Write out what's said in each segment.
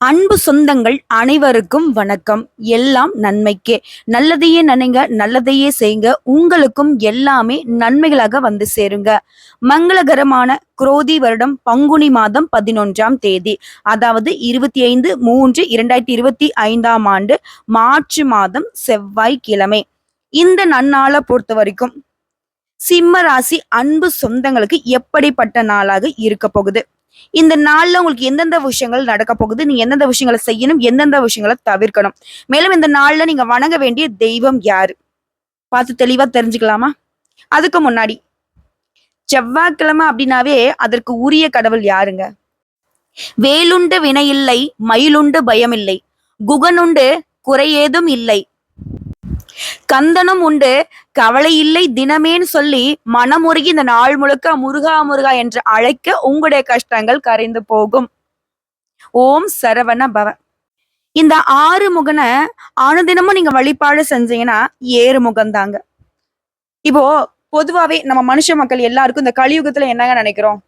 அன்பு சொந்தங்கள் அனைவருக்கும் வணக்கம். எல்லாம் நன்மைக்கே. நல்லதையே நினைங்க நல்லதையே செய்யுங்க உங்களுக்கும் எல்லாமே நன்மைகளாக வந்து சேருங்க. மங்களகரமான குரோதி வருடம் பங்குனி மாதம் பதினொன்றாம் தேதி அதாவது இருபத்தி ஐந்து மூன்று இரண்டாயிரத்தி இருபத்தி ஐந்தாம் ஆண்டு மார்ச் மாதம் செவ்வாய்க்கிழமை. இந்த நன்னாளை பொறுத்த வரைக்கும் சிம்ம ராசி அன்பு சொந்தங்களுக்கு எப்படிப்பட்ட நாளாக இருக்க போகுது? இந்த நாள்ல உங்களுக்கு எந்தெந்த விஷயங்கள் நடக்க போகுது? நீங்க எந்தெந்த விஷயங்களை செய்யணும்? எந்தெந்த விஷயங்களை தவிர்க்கணும்? மேலும் இந்த நாள்ல நீங்க வணங்க வேண்டிய தெய்வம் யாரு? பார்த்து தெளிவா தெரிஞ்சுக்கலாமா? அதுக்கு முன்னாடி செவ்வாய்க்கிழமை அப்படின்னாவே அதற்கு உரிய கடவுள் யாருங்க? வேலுண்டு வினையில்லை மயிலுண்டு பயமில்லை. குகனுண்டு குறையேதும் இல்லை. கந்தனும் உண்டு. கவலை இல்லை தினமேன்னு சொல்லி மனமுருகி இந்த நாள் முழுக்க முருகா முருகா என்று அழைக்க உங்களுடைய கஷ்டங்கள் கரைந்து போகும். ஓம் சரவண பவ. இந்த ஆறு முகனை அனுதினமும் நீங்க வழிபாடு செஞ்சீங்கன்னா ஏறு முகம் தாங்க. இப்போ பொதுவாவே நம்ம மனுஷ மக்கள் எல்லாருக்கும் இந்த கலியுகத்துல என்னங்க நினைக்கிறோம்?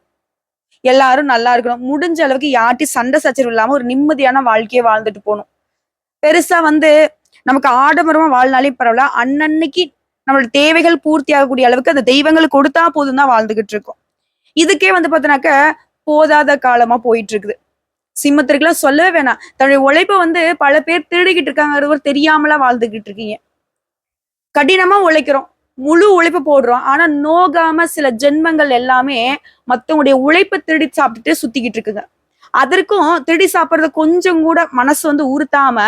எல்லாரும் நல்லா இருக்கணும். முடிஞ்ச அளவுக்கு யார்ட்டி சண்டை சச்சரவு இல்லாம ஒரு நிம்மதியான வாழ்க்கையை வாழ்ந்துட்டு போகணும். பெருசா வந்து நமக்கு ஆடம்பரமா வாழ்னாலே பரவாயில்ல. அன்னன்னைக்கு நம்மளோட தேவைகள் பூர்த்தி ஆகக்கூடிய அளவுக்கு அந்த தெய்வங்கள் கொடுத்தா போதும் தான் வாழ்ந்துகிட்டு இருக்கோம். இதுக்கே வந்து பார்த்தோன்னாக்க போதாத காலமா போயிட்டு இருக்குது சிம்மத்திற்குலாம் சொல்லவே வேணாம். தன்னுடைய உழைப்பை வந்து பல பேர் திருடிக்கிட்டு இருக்காங்க தெரியாமலா வாழ்ந்துகிட்டு இருக்கீங்க. கடினமா உழைக்கிறோம். முழு உழைப்பு போடுறோம். ஆனா நோகாம சில ஜென்மங்கள் எல்லாமே மத்தவங்களுடைய உழைப்பை திருடி சாப்பிட்டுட்டு சுத்திக்கிட்டு இருக்குங்க. அதற்கும் திருடி சாப்பிடுறது கொஞ்சம் கூட மனசு வந்து உறுத்தாம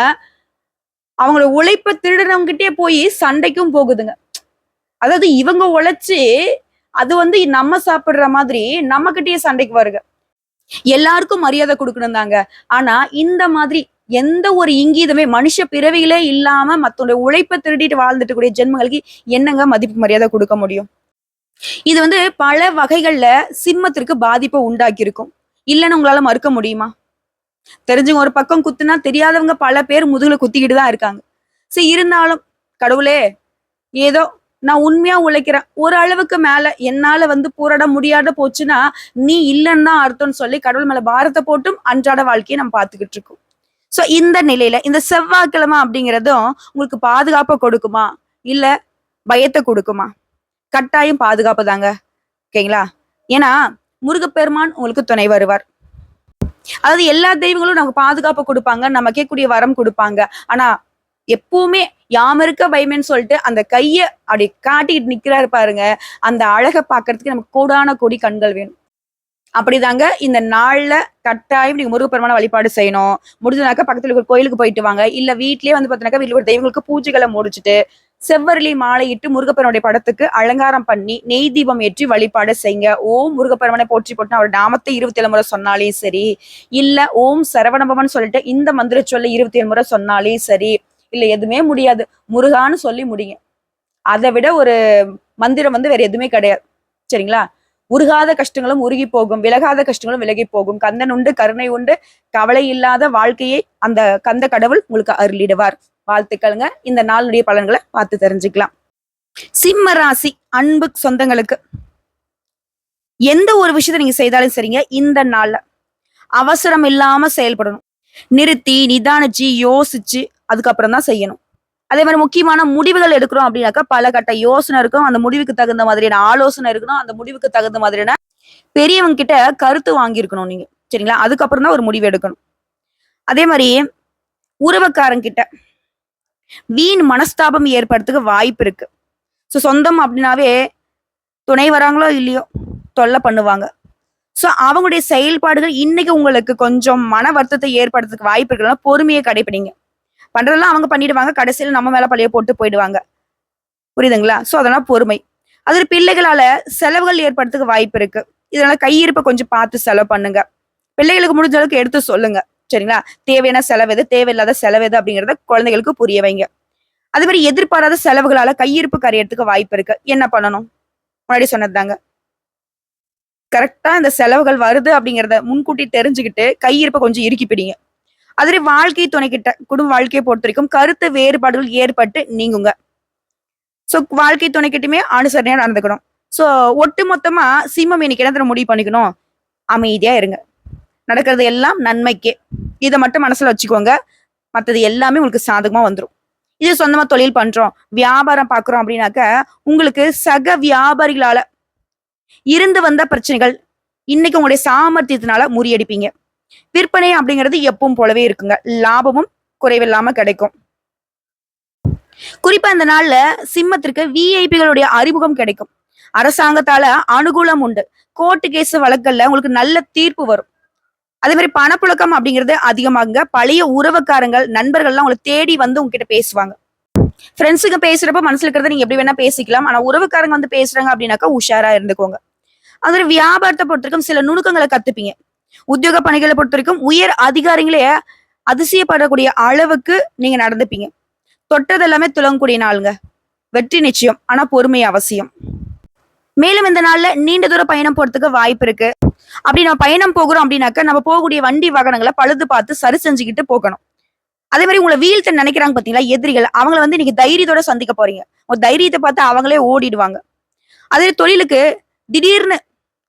அவங்களோட உழைப்ப திருடுறவங்கிட்டே போய் சண்டைக்கும் போகுதுங்க. அதாவது இவங்க உழைச்சு அது வந்து நம்ம சாப்பிடுற மாதிரி நம்ம சண்டைக்கு வருங்க. எல்லாருக்கும் மரியாதை கொடுக்கணும் தாங்க. ஆனா இந்த மாதிரி எந்த ஒரு இங்கீதமே மனுஷ பிறவிகளே இல்லாம மத்தோட உழைப்பை திருடிட்டு வாழ்ந்துட்டு கூடிய ஜென்மங்களுக்கு என்னங்க மதிப்பு மரியாதை கொடுக்க முடியும்? இது வந்து பல வகைகள்ல சிம்மத்திற்கு பாதிப்பை உண்டாக்கி இருக்கும் இல்லைன்னு உங்களால மறுக்க முடியுமா? தெரிஞ்சவங்க ஒரு பக்கம் குத்துனா தெரியாதவங்க பல பேர் முதுகுல குத்திக்கிட்டு தான் இருக்காங்க. சரி இருந்தாலும் கடவுளே ஏதோ நான் உண்மையா உழைக்கிறேன். ஒரு அளவுக்கு மேல என்னால வந்து போராட முடியாத போச்சுன்னா நீ இல்லைன்னு தான் அர்த்தம்னு சொல்லி கடவுள் மேல பாரத்தை போட்டும் அன்றாட வாழ்க்கையை நம்ம பார்த்துக்கிட்டு இருக்கோம். சோ இந்த நிலையில இந்த செவ்வாய்க்கிழமை அப்படிங்கிறதும் உங்களுக்கு பாதுகாப்பை கொடுக்குமா? இல்ல பயத்தை கொடுக்குமா? கட்டாயம் பாதுகாப்பு தாங்க. ஓகேங்களா? ஏன்னா முருகப்பெருமான் உங்களுக்கு துணை வருவார். அதாவது எல்லா தெய்வங்களும் நமக்கு பாதுகாப்பு கொடுப்பாங்க நம்ம கேட்கக்கூடிய வரம் கொடுப்பாங்க. ஆனா எப்பவுமே யாம இருக்க பயமேன்னு சொல்லிட்டு அந்த கைய அப்படி காட்டிக்கிட்டு நிக்கிறாரு பாருங்க. அந்த அழகை பாக்குறதுக்கு நமக்கு கூடான கொடி கண்கள் வேணும். அப்படிதாங்க இந்த நாள்ல கட்டாயம் நீங்க முருகப்பெருமான வழிபாடு செய்யணும். முடிஞ்சனாக்கா பக்கத்துல ஒரு கோயிலுக்கு போயிட்டு வாங்க. இல்ல வீட்லயே வந்து பாத்தீங்கன்னாக்க வீட்டுல ஒரு தெய்வங்களுக்கு பூஜைகளை முடிச்சுட்டு செவ்வரளி மாலையிட்டு முருகப்பெருமானுடைய படத்துக்கு அலங்காரம் பண்ணி நெய் தீபம் ஏற்றி வழிபாடு செய்யுங்க. ஓம் முருகப்பெருமனை போற்றி போட்டு அவர் நாமத்தை இருபத்தி ஏழு முறை சொன்னாலே சரி. இல்ல ஓம் சரவணபவன் சொல்லிட்டு இந்த மந்திர சொல்ல இருபத்தி ஏழு முறை சொன்னாலே சரி. இல்ல எதுவுமே முடியாது. முருகான்னு சொல்லி முடியும் அதை விட ஒரு மந்திரம் வந்து வேற எதுவுமே கிடையாது. சரிங்களா? உருகாத கஷ்டங்களும் உருகி போகும். விலகாத கஷ்டங்களும் விலகி போகும். கந்தன் உண்டு கருணை உண்டு. கவலை இல்லாத வாழ்க்கையை அந்த கந்த கடவுள் உங்களுக்கு அருளிடுவார். வாழ்த்துக்கள்ங்க. இந்த நாளுடைய பலன்களை பார்த்து தெரிஞ்சுக்கலாம். சிம்ம ராசி அன்பு சொந்தங்களுக்கு. எந்த ஒரு விஷயத்த நீங்க செய்தாலும் சரிங்க இந்த நாள்ல அவசரம் இல்லாம செயல்படணும். நிறுத்தி நிதானிச்சு யோசிச்சு அதுக்கப்புறம் தான் செய்யணும். அதே மாதிரி முக்கியமான முடிவுகள் எடுக்கிறோம் அப்படின்னாக்கா பல கட்ட யோசனை இருக்கும். அந்த முடிவுக்கு தகுந்த மாதிரியான ஆலோசனை இருக்கணும். அந்த முடிவுக்கு தகுந்த மாதிரியான பெரியவங்க கிட்ட கருத்து வாங்கியிருக்கணும் நீங்க. சரிங்களா? அதுக்கப்புறம் தான் ஒரு முடிவு எடுக்கணும். அதே மாதிரி உறவக்காரங்கிட்ட வீண் மனஸ்தாபம் ஏற்படுறதுக்கு வாய்ப்பு இருக்கு ஸோ சொந்தம் அப்படின்னாவே துணை வராங்களோ இல்லையோ தொல்லை பண்ணுவாங்க. ஸோ அவங்களுடைய செயல்பாடுகள் இன்னைக்கு உங்களுக்கு கொஞ்சம் மன வருத்தத்தை ஏற்படுறதுக்கு வாய்ப்பு இருக்குன்னா பொறுமையை கடைப்பிடிங்க. பண்றதெல்லாம் அவங்க பண்ணிடுவாங்க. கடைசியில் நம்ம மேல பழைய போட்டு போயிடுவாங்க. புரியுதுங்களா? ஸோ அதெல்லாம் பொறுமை. அதில் பிள்ளைகளால செலவுகள் ஏற்படுறதுக்கு வாய்ப்பு இருக்கு. இதனால கையிருப்பை கொஞ்சம் பார்த்து செலவு பண்ணுங்க. பிள்ளைகளுக்கு முடிஞ்ச அளவுக்கு எடுத்து சொல்லுங்க. சரிங்களா? தேவையான செலவு எது? தேவையில்லாத செலவு எது? அப்படிங்கிறத குழந்தைகளுக்கு புரிய வைங்க. அதே மாதிரி எதிர்பாராத செலவுகளால கையிருப்பு கரையறதுக்கு வாய்ப்பு இருக்கு. என்ன பண்ணணும்? முன்னாடி சொன்னதுதாங்க கரெக்டா இந்த செலவுகள் வருது அப்படிங்கிறத முன்கூட்டி தெரிஞ்சுக்கிட்டு கையிருப்பை கொஞ்சம் இறுக்கி பிடிங்க. அதுவே வாழ்க்கை துணைக்கிட்ட குடும்ப வாழ்க்கையை பொறுத்த வரைக்கும் கருத்து வேறுபாடுகள் ஏற்பட்டு நீங்குங்க. ஸோ வாழ்க்கை துணைக்கிட்டுமே அனுசரணையா நடந்துக்கணும். ஸோ ஒட்டு மொத்தமா சிம்மம் இன்னைக்கு என்ன முடிவு பண்ணிக்கணும். அமைதியா இருங்க. நடக்கிறது எல்லாம் நன்மைக்கே. இதை மட்டும் மனசுல வச்சுக்கோங்க. மற்றது எல்லாமே உங்களுக்கு சாதகமாக வந்துடும் இது சொந்தமாக தொழில் பண்றோம் வியாபாரம் பார்க்குறோம் அப்படின்னாக்க உங்களுக்கு சக வியாபாரிகளால இருந்து வந்த பிரச்சனைகள் இன்னைக்கு உங்களுடைய சாமர்த்தியத்தினால முறியடிப்பீங்க. விற்பனை அப்படிங்கிறது எப்பவும் போலவே இருக்குங்க. லாபமும் குறைவில்லாம கிடைக்கும். குறிப்பா இந்த நாள்ல சிம்மத்திற்கு விஐபிகளுடைய அறிமுகம் கிடைக்கும். அரசாங்கத்தால அனுகூலம் உண்டு. கோர்ட்டு கேஸ் வழக்கல்ல உங்களுக்கு நல்ல தீர்ப்பு வரும். அதே மாதிரி பணப்புழக்கம் அப்படிங்கிறது அதிகமாகுங்க. பழைய உறவுக்காரங்கள் நண்பர்கள்லாம் உங்களை தேடி வந்து உங்ககிட்ட பேசுவாங்க. ஃப்ரெண்ட்ஸுக்கு பேசுறப்ப மனசுல இருக்கிறத நீங்க எப்படி வேணா பேசிக்கலாம். ஆனா உறவுக்காரங்க வந்து பேசுறாங்க அப்படின்னாக்கா உஷாரா இருந்துக்கோங்க. அது வியாபாரத்தை பொறுத்த வரைக்கும் சில நுணுக்கங்களை கத்துப்பீங்க. உத்தியோக பணிகளை பொறுத்த வரைக்கும் உயர் அதிகாரிகளே அதிசயப்படக்கூடிய அளவுக்கு நீங்க நடந்துப்பீங்க. தொட்டது எல்லாமே துளங்கக்கூடிய நாளுங்க. வெற்றி நிச்சயம் ஆனா பொறுமை அவசியம். மேலும் இந்த நாள்ல நீண்ட தூர பயணம் போறதுக்கு வாய்ப்பு இருக்கு. அப்படி நம்ம பயணம் போகிறோம் அப்படின்னாக்க நம்ம போகக்கூடிய வண்டி வாகனங்களை பழுது பார்த்து சரி செஞ்சுக்கிட்டு போகணும். அதே மாதிரி உங்களை வீழ்த்த நினைக்கிறாங்க பாத்தீங்களா எதிரிகள் அவங்கள வந்து நீங்க தைரியத்தோட சந்திக்க போறீங்க. உங்க தைரியத்தை பார்த்து அவங்களே ஓடிடுவாங்க. அதே தொழிலுக்கு திடீர்னு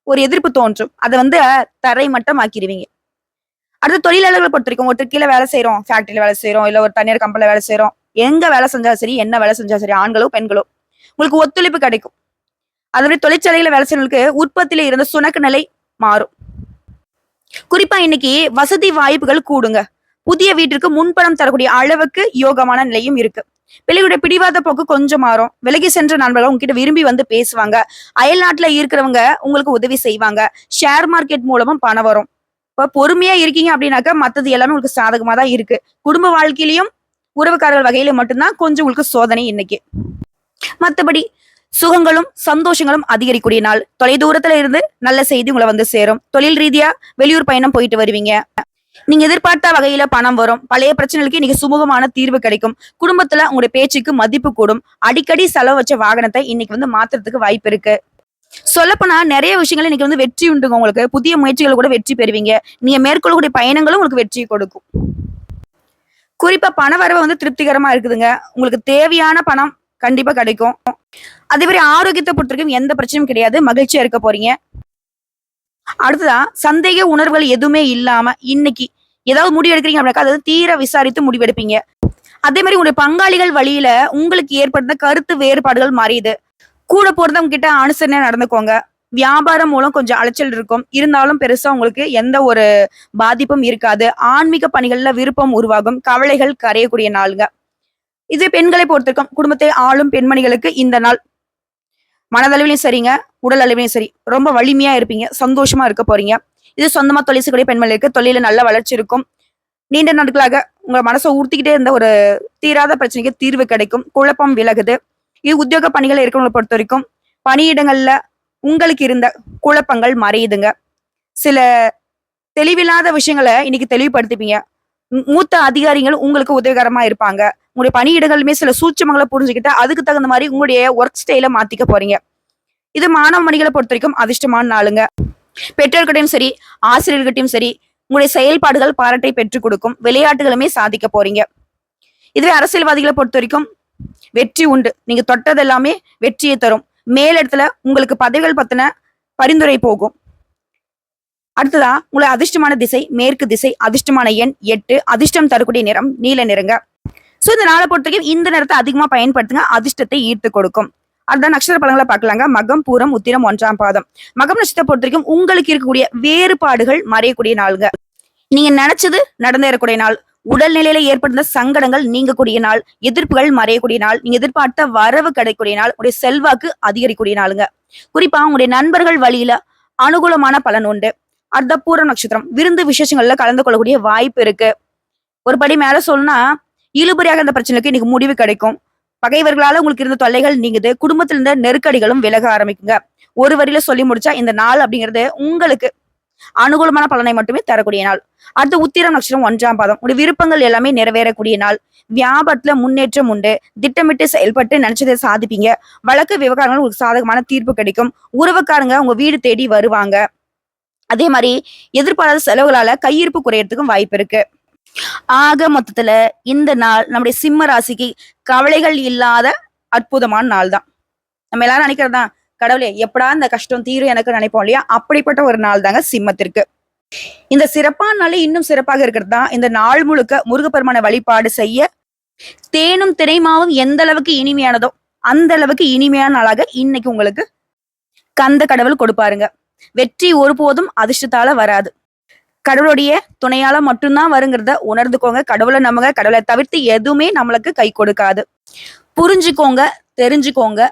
ஒரு எதிர்ப்பு தோன்றும். அதை வந்து தரை மட்டம் ஆக்கிடுவீங்க அடுத்து தொழிலாளர்கள் பொறுத்த வரைக்கும் ஒருத்தர் கீழே வேலை செய்யறோம் ஃபேக்டரியில வேலை செய்யறோம் இல்ல ஒரு தனியார் கம்பெனில வேலை செய்யறோம் எங்க வேலை செஞ்சாலும் சரி என்ன வேலை செஞ்சாலும் சரி ஆண்களோ பெண்களோ உங்களுக்கு ஒத்துழைப்பு கிடைக்கும். அதே மாதிரி தொழிற்சாலையில வேலை செய்யறவங்களுக்கு உற்பத்தியில இருந்த சுணக்கு நிலை மாறும். குறிப்பா இன்னைக்கு வசதி வாய்ப்புகள் கூடுங்க. புதிய வீட்டிற்கு முன்பணம் தரக்கூடிய அளவுக்கு யோகமான நிலையும் இருக்கு. பிள்ளைகளுடைய பிடிவாத போக்கு கொஞ்சம் மாறும். விலகி சென்ற நண்பர்கள் உங்ககிட்ட விரும்பி வந்து பேசுவாங்க. அயல் நாட்டுல இருக்கிறவங்க உங்களுக்கு உதவி செய்வாங்க. ஷேர் மார்க்கெட் மூலமும் பணம் வரும். இப்ப பொறுமையா இருக்கீங்க அப்படின்னாக்கா மத்தது எல்லாமே உங்களுக்கு சாதகமா தான் இருக்கு. குடும்ப வாழ்க்கையிலயும் உறவுக்காரர்கள் வகையில மட்டும்தான் கொஞ்சம் உங்களுக்கு சோதனை இன்னைக்கு. மத்தபடி சுகங்களும் சந்தோஷங்களும் அதிகரிக்கூடிய நாள். தொலைதூரத்துல இருந்து நல்ல செய்தி உங்களை வந்து சேரும். தொழில் ரீதியா வெளியூர் பயணம் போயிட்டு வருவீங்க. நீங்க எதிர்பார்த்த வகையில பணம் வரும். பழைய பிரச்சனைகளுக்கு இன்னைக்கு சுமூகமான தீர்வு கிடைக்கும். குடும்பத்துல உங்களுடைய பேச்சுக்கு மதிப்பு கூடும். அடிக்கடி செலவு வச்ச வாகனத்தை இன்னைக்கு வந்து மாத்துறதுக்கு வாய்ப்பு இருக்கு. சொல்லப்போனா நிறைய விஷயங்கள் இன்னைக்கு வந்து வெற்றி உண்டுங்க உங்களுக்கு. புதிய முயற்சிகள் கூட வெற்றி பெறுவீங்க. நீங்க மேற்கொள்ளக்கூடிய பயணங்களும் உங்களுக்கு வெற்றி கொடுக்கும். குறிப்பா பண வரவு வந்து திருப்திகரமா இருக்குதுங்க. உங்களுக்கு தேவையான பணம் கண்டிப்பா கிடைக்கும். அதே மாதிரி ஆரோக்கியத்தை பொறுத்தவரைக்கும் எந்த பிரச்சனையும் கிடையாது. மகிழ்ச்சியா இருக்க போறீங்க. அடுத்ததா சந்தேக உணர்வுகள் எதுவுமே இல்லாம இன்னைக்கு ஏதாவது முடிவு எடுக்கிறீங்க அப்படின்னா அதாவது தீர விசாரித்து முடிவெடுப்பீங்க அதே மாதிரி உங்களுடைய பங்காளிகள் வழியில உங்களுக்கு ஏற்பட்ட கருத்து வேறுபாடுகள் மாறியுது. கூட போறதவங்க கிட்ட அனுசரணையா நடந்துக்கோங்க. வியாபாரம் மூலம் கொஞ்சம் அலைச்சல் இருக்கும். இருந்தாலும் பெருசா உங்களுக்கு எந்த ஒரு பாதிப்பும் இருக்காது. ஆன்மீக பணிகள்ல விருப்பம் உருவாகும். கவலைகள் கரையக்கூடிய நாளுங்க. இது பெண்களை பொறுத்திருக்கும். குடும்பத்தை ஆளும் பெண்மணிகளுக்கு இந்த நாள் மனதளவிலையும் சரிங்க உடல் அளவிலையும் சரி. ரொம்ப வலிமையா இருப்பீங்க சந்தோஷமா இருக்க போறீங்க. இது சொந்தமா தொழில் செய்யக்கூடிய பெண்மணிகளுக்கு தொழில நல்ல வளர்ச்சி இருக்கும். நீண்ட நாட்களாக உங்க மனசை ஊர்த்திக்கிட்டே இருந்த ஒரு தீராத பிரச்சனைக்கு தீர்வு கிடைக்கும். குழப்பம் விலகுது. இது உத்தியோக பணிகள் இருக்கிறவங்களை பொறுத்த வரைக்கும் பணியிடங்கள்ல உங்களுக்கு இருந்த குழப்பங்கள் மறையுதுங்க. சில தெளிவில்லாத விஷயங்களை இன்னைக்கு தெளிவுபடுத்திப்பீங்க. மூத்த அதிகாரிகள் உங்களுக்கு உதவிகரமா இருப்பாங்க. உங்களுடைய பணியிடங்களுமே சில சூட்சமங்களை புரிஞ்சுக்கிட்டு அதுக்கு தகுந்த மாதிரி உங்களுடைய ஒர்க் ஸ்டைல மாத்திக்க போறீங்க. இது மாணவ மணிகளை பொறுத்த வரைக்கும் அதிர்ஷ்டமான நாளுங்க. பெற்றோர்கிட்டையும் சரி ஆசிரியர்கிட்டையும் சரி உங்களுடைய செயல்பாடுகள் பாராட்டை பெற்றுக் கொடுக்கும் விளையாட்டுகளுமே சாதிக்க போறீங்க. இதுவே அரசியல்வாதிகளை பொறுத்த வரைக்கும் வெற்றி உண்டு. நீங்க தொட்டது எல்லாமே வெற்றியை தரும். மேலிடத்துல உங்களுக்கு பதவிகள் பத்தின பரிந்துரை போகும். அடுத்ததா உங்களை அதிர்ஷ்டமான திசை மேற்கு திசை அதிர்ஷ்டமான எண் எட்டு அதிர்ஷ்டம் தரக்கூடிய நிறம் நீல நிறங்க. சோ இந்த நாளை பொறுத்த வரைக்கும் இந்த நேரத்தை அதிகமா பயன்படுத்துங்க. அதிர்ஷ்டத்தை ஈர்த்து கொடுக்கும். அதுதான் நட்சத்திர பலங்களை பார்க்கலாங்க. மகம் பூரம் உத்திரம் ஒன்றாம் பாதம். மகம் நட்சத்திரத்தை பொறுத்த வரைக்கும் உங்களுக்கு இருக்கக்கூடிய வேறுபாடுகள் மறையக்கூடிய நாளுங்க. நீங்க நினைச்சது நடந்தேறக்கூடிய நாள். உடல்நிலையில ஏற்படுத்த சங்கடங்கள் நீங்கக்கூடிய நாள். எதிர்ப்புகள் மறையக்கூடிய நாள். நீங்க எதிர்பார்த்த வரவு கிடைக்கக்கூடிய நாள். உடைய செல்வாக்கு அதிகரிக்கூடிய நாளுங்க. குறிப்பா உங்களுடைய நண்பர்கள் வழியில அனுகூலமான பலன் உண்டு. அடுத்த பூரம் நட்சத்திரம். விருந்து விசேஷங்கள்ல கலந்து கொள்ளக்கூடிய வாய்ப்பு இருக்கு. ஒரு படி மேல சொல்லணும்னா இழுபறியாக அந்த பிரச்சனைக்கு இன்னைக்கு முடிவு கிடைக்கும். பகைவர்களால உங்களுக்கு இருந்த தொல்லைகள் நீங்குது. குடும்பத்துல இருந்த நெருக்கடிகளும் விலக ஆரம்பிக்குங்க. ஒரு வரியில சொல்லி முடிச்சா இந்த நாள் அப்படிங்கிறது உங்களுக்கு அனுகூலமான பலனை மட்டுமே தரக்கூடிய நாள். அடுத்து உத்திரம் நட்சத்திரம் ஒன்றாம் பாதம். உடைய விருப்பங்கள் எல்லாமே நிறைவேறக்கூடிய நாள். வியாபாரத்துல முன்னேற்றம் உண்டு. திட்டமிட்டு செயல்பட்டு நினைச்சதை சாதிப்பீங்க. வழக்கு விவகாரங்கள் உங்களுக்கு சாதகமான தீர்ப்பு கிடைக்கும். உறவுக்காரங்க உங்க வீடு தேடி வருவாங்க. அதே மாதிரி எதிர்பாராத செலவுகளால கையிருப்பு குறையறதுக்கும் வாய்ப்பு இருக்கு. ஆக மொத்தத்துல இந்த நாள் நம்முடைய சிம்ம ராசிக்கு கவலைகள் இல்லாத அற்புதமான நாள் தான். நம்ம எல்லாரும் நினைக்கிறதா? கடவுளே எப்படா இந்த கஷ்டம் தீரும் எனக்கு நினைப்போம் இல்லையா? அப்படிப்பட்ட ஒரு நாள் தாங்க சிம்மத்திற்கு. இந்த சிறப்பான நாளே இன்னும் சிறப்பாக இருக்கிறது? தான் இந்த நாள் முழுக்க முருகப்பெருமான வழிபாடு செய்ய தேனும் திரைமாவும் எந்த அளவுக்கு இனிமையானதோ அந்த அளவுக்கு இனிமையான நாளாக இன்னைக்கு உங்களுக்கு கந்த கடவுள் கொடுப்பாருங்க. வெற்றி ஒருபோதும் அதிர்ஷ்டத்தால வராது. கடவுளுடைய துணையால மட்டும்தான் வருங்கிறத உணர்ந்துக்கோங்க. கடவுளை நம்புங்க. கடவுளை தவிர்த்து எதுவுமே நம்மளுக்கு கை கொடுக்காது. புரிஞ்சுக்கோங்க தெரிஞ்சுக்கோங்க.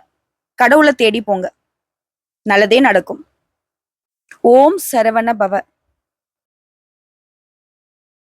கடவுளை தேடி போங்க. நல்லதே நடக்கும். ஓம் சரவண பவ.